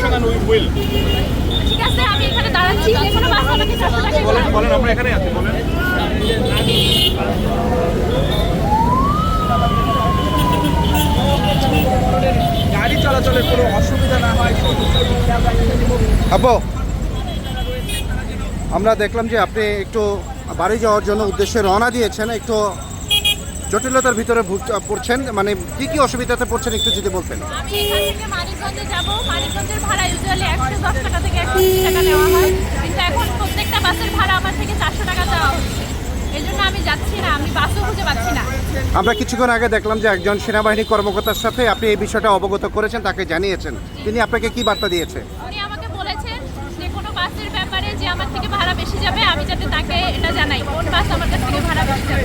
Action and we will ঠিক আছে আমি এখানে দাঁড়াচ্ছি যে কোনো বাস আমাকে টাকা বলেন বলেন আমরা এখানে আছি বলেন। গাড়ি চলাচলের কোনো অসুবিধা না হয় আপু আমরা দেখলাম যে আপনি একটু বাড়ি যাওয়ার জন্য উদ্দেশ্যে রওনা দিয়েছেন একটু জটিলতার ভিতরে ভুগ- পড়ছেন মানে কি কি অসুবিধাতে পড়ছেন একটু যদি বলতেন। মানিকগঞ্জে মানিকগঞ্জের ভাড়া ইউজুয়ালি একশো দশ টাকা থেকে একশো বিশ টাকা নেওয়া হয়। কিন্তু এখন প্রত্যেকটা বাসের ভাড়া আমার থেকে চারশো টাকা দেওয়া হচ্ছে। এই জন্য আমি যাচ্ছি না, আমি বাসও খুঁজে পাচ্ছি না। আমরা কিছুক্ষণ আগে দেখলাম যে একজন সেনাবাহিনী কর্মকর্তার সাথে আপনি এই বিষয়টা অবগত করেছেন, তাকে জানিয়েছেন। তিনি আপনাকে কি বার্তা দিয়েছে উনি আমাকে বলেছেন যে কোনো বাসের ব্যাপারে যে আমার থেকে ভাড়া বেশি যাবে আমি যাতে তাকে এটা জানাই। কোন বাস আমার কাছ থেকে ভাড়া বেশি যাবে?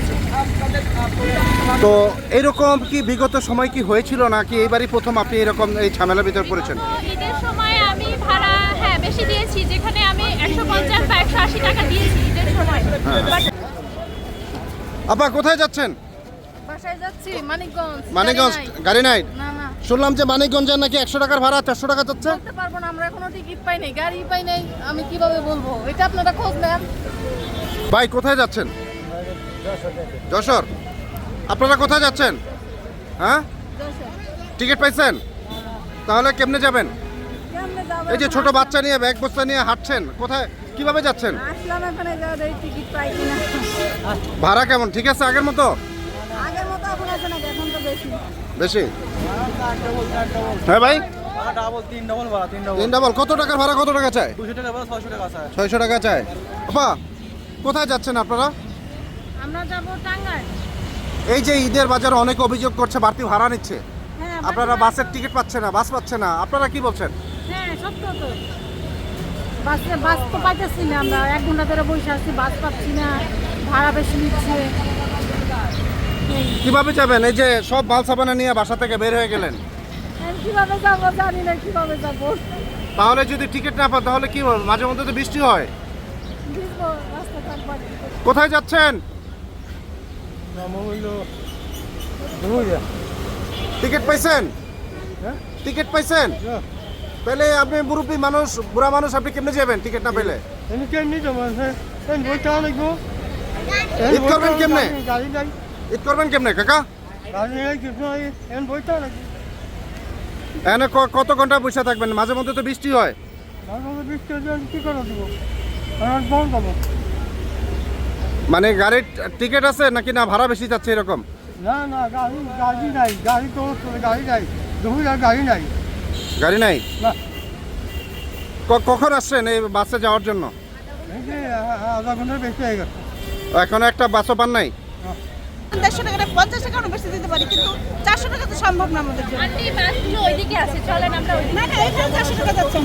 তো এরকম কি বিগত সময় কি হয়েছিল নাকি এইবারই প্রথম আপনি এরকম এই ঝামেলার ভিতরে পড়েছেন? ঈদের সময় আমি ভাড়া হ্যাঁ বেশি দিয়েছি যেখানে আমি একশো পঞ্চাশ বা একশো আশি টাকা দিয়েছি ঈদের সময়। আপা কোথায় যাচ্ছেন? বাসায় যাচ্ছি মানিকগঞ্জ। মানিকগঞ্জ গাড়ি নাই। শুনলাম যে মানিকগঞ্জের নাকি একশো টাকার ভাড়া চারশো টাকা যাচ্ছে বলতে পারব না আমরা এখনও টিকিট পাই নাই গাড়ি পাই নাই আমি কীভাবে বলব? এটা আপনারা খোঁজ নেন। ভাই কোথায় যাচ্ছেন? যশোর। আপনারা কোথায় যাচ্ছেন? হ্যাঁ? টিকিট পাইছেন? তাহলে কেমনে যাবেন? এই যে ছোট বাচ্চা নিয়ে ব্যাগ বস্তা নিয়ে হাঁটছেন কোথায় কীভাবে যাচ্ছেন? ভাড়া কেমন? ঠিক আছে আগের মতো? আগের মতো এখন আছে না এখন তো বেশি। বেশি? হ্যাঁ ভাই। তিন ডবল কত টাকার ভাড়া কত টাকা চায় ছয়শো টাকা চায় আপা কোথায় যাচ্ছেন আপনারা? আমরা যাব টাঙ্গাইল। এই যে ঈদের বাজারে অনেক অভিযোগ করছে বাড়তি ভাড়া নিচ্ছে। হ্যাঁ আপনারা বাসের টিকিট পাচ্ছে না বাস পাচ্ছে না। আপনারা কি বলছেন? হ্যাঁ বাসে বাস তো পাইতেছি না আমরা। এক ঘণ্টা ধরে বসে আছি বাস পাচ্ছি না ভাড়া বেশি নিচ্ছে। কীভাবে যাবেন? এই যে সব বাল সাবানা নিয়ে বাসা থেকে বের হয়ে গেলেন। কীভাবে যাব জানি না কীভাবে যাব। তাহলে যদি টিকিট না পান তাহলে কি হবে? মাঝে মধ্যে তো বৃষ্টি হয়। কোথায় যাচ্ছেন? টিকিট পাইছেন? টিকিট পাইছেন? পেলে আপনি মুরব্বী মানুষ বুড়া মানুষ আপনি কেমনে যাবেন টিকিট না পেলে? ঈদ করবেন কেমনে? গাড়ি নাই ঈদ করবেন কেমনে কাকা? ক- কত ঘণ্টা বসে থাকবেন? মাঝে মধ্যে তো বৃষ্টি হয়। মানে গাড়ির টিকিট আছে নাকি না ভাড়া বেশি যাচ্ছে এরকম? না না গাড়ি গাড়ি নাই গাড়ি তো গাড়ি নাই। দুই গাড়ি নাই। গাড়ি নাই? না। কখন আসছেন এই বাসে যাওয়ার জন্য? আধা ঘণ্টার বেশি হয়ে গেছে। এখন একটা বাসও পান নাই? দেড়শো টাকা পঞ্চাশ টাকা বেশি দিতে পারি কিন্তু চারশো টাকা তো সম্ভব না আমাদের জন্য। ওইদিকে আছে চলেন আমরা না না এখানে চারশো টাকা যাচ্ছে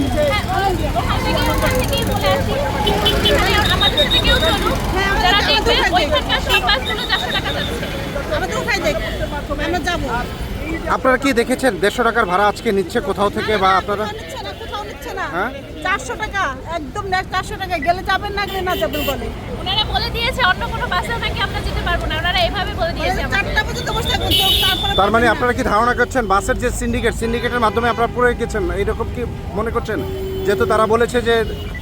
আমাদের উঠাই দেখ আমরা যাব। আপনারা কি দেখেছেন? দেড়শো টাকার ভাড়া আজকে নিচ্ছে কোথাও থেকে বা আপনারা? চারশো টাকা একদম নেট চারশো টাকা। গেলে যাবেন না গেলে না যাবেন বলে। ওনারা বলে দিয়েছে অন্য কোনো বাসেও নাকি আমরা যেতে পারব না। ওনারা এভাবে বলে দিয়েছে চারটা পর্যন্ত বসে থাকবেন তার মানে আপনারা কি ধারণা করছেন বাসের যে সিন্ডিকেট সিন্ডিকেটের মাধ্যমে আপনারা পড়ে গেছেন এইরকম কি মনে করছেন? যেহেতু তারা বলেছে যে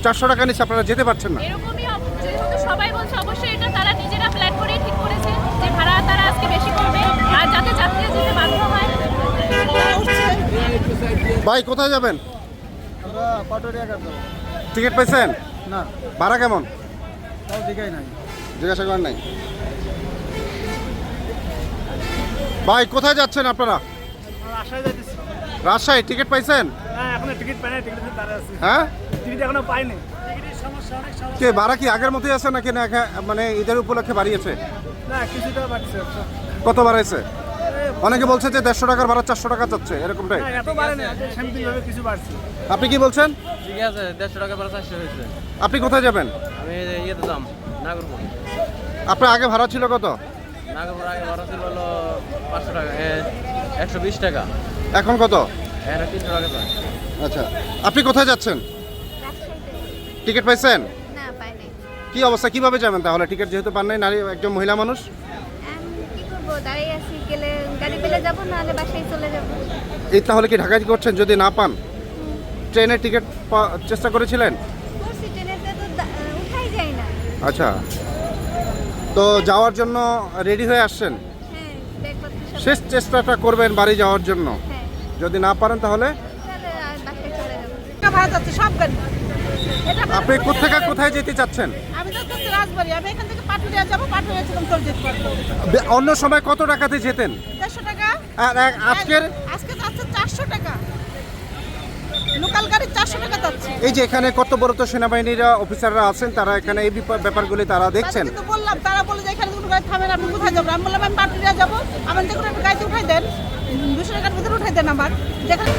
চারশো টাকা নিচ্ছে আপনারা যেতে পারছেন না। এরকমই যেহেতু সবাই বলছে অবশ্যই এটা তারা নিজেরা প্ল্যান করেই ঠিক করেছে যে ভাড়া তারা আজকে বেশি করবে আর যাতে যাত্রীরা যেতে বাধ্য হয়। ভাই কোথায় যাবেন? টিকিট পাইছেন? না। ভাড়া কেমন? জিজ্ঞাসা করেন নাই? ভাই কোথায় যাচ্ছেন আপনারা? রাজশাহী টিকিট পাইছেন? হ্যাঁ এখনও টিকিট পাই নাই টিকিট দাঁড়িয়ে আছি। হ্যাঁ? টিকিট এখনও পাইনি। টিকিটের সমস্যা অনেক সমস্যা। কে ভাড়া কি আগের মতোই আছে নাকি না মানে ঈদের উপলক্ষে বাড়িয়েছে? না কিছুটা বাড়ছে। কত বাড়াইছে? অনেকে বলছে যে দেড়শো টাকার ভাড়া চারশো টাকা চাচ্ছে এরকমটাই? এত বাড়ে না সেমতি ভাবে কিছু বাড়ছে। আপনি কি বলছেন? ঠিক আছে দেড়শো টাকা ভাড়া চারশো হয়েছে। আপনি কোথায় যাবেন? আমি ইয়েতে দাম নাগরপুর। আপনার আগে ভাড়া ছিল কত? নাগরপুর আগে ভাড়া ছিল হলো পাঁচশো টাকা একশো বিশ টাকা। এখন কত? তিনশো টাকা আচ্ছা আপনি কোথায় যাচ্ছেন? টিকিট পাইছেন? না কি অবস্থা কীভাবে যাবেন তাহলে? টিকিট যেহেতু পান নাই নারী একজন মহিলা মানুষ? আমি কি করব? দাঁড়িয়ে আছি গেলে গাড়ি পেলে যাব নাহলে বাসায় চলে যাব। এই তাহলে কি ঢাকায় করছেন যদি না পান? ট্রেনের টিকিট পা- চেষ্টা করেছিলেন? করছি ট্রেনেতে তো দা- উঠাই যায় না। আচ্ছা। তো যাওয়ার জন্য রেডি হয়ে আসছেন? হ্যাঁ ব্যাগপত্র সব শেষ চেষ্টাটা করবেন বাড়ি যাওয়ার জন্য? হ্যাঁ। যদি না পারেন তাহলে? তাহলে আর বাসায় চলে যাব। ভাড়া যাচ্ছে সব গাড়ি। এটা আপনি কোথেকে কোথায় যেতে চাচ্ছেন? আমি রাজবাড়ি আমি এখান থেকে পাটুরিয়া যাব পাটুরিয়া ছিলাম তোর বে- অন্য সময় কত টাকাতে যেতেন? দেড়শো টাকা। আর এক- আজকের? আজকে যাচ্ছে চারশো টাকা। লোকাল গাড়ি চারশো টাকা যাচ্ছে। এই যে এখানে কর্তব্যরত সেনাবাহিনীরা অফিসাররা আছেন তারা এখানে এই বিপা- ব্যাপারগুলি তারা দেখছেন। কিন্তু বললাম তারা বলে যে এখানে কোনো গাড়ি থামেন আপনি কোথায় যাবেন আমি বললাম আমি পাটুরিয়া যাব। আমার যে কোনো একটা গাড়িতে উঠাই দেন। দুশো টাকার ভিতরে উঠাই দেন আমার। যেখানে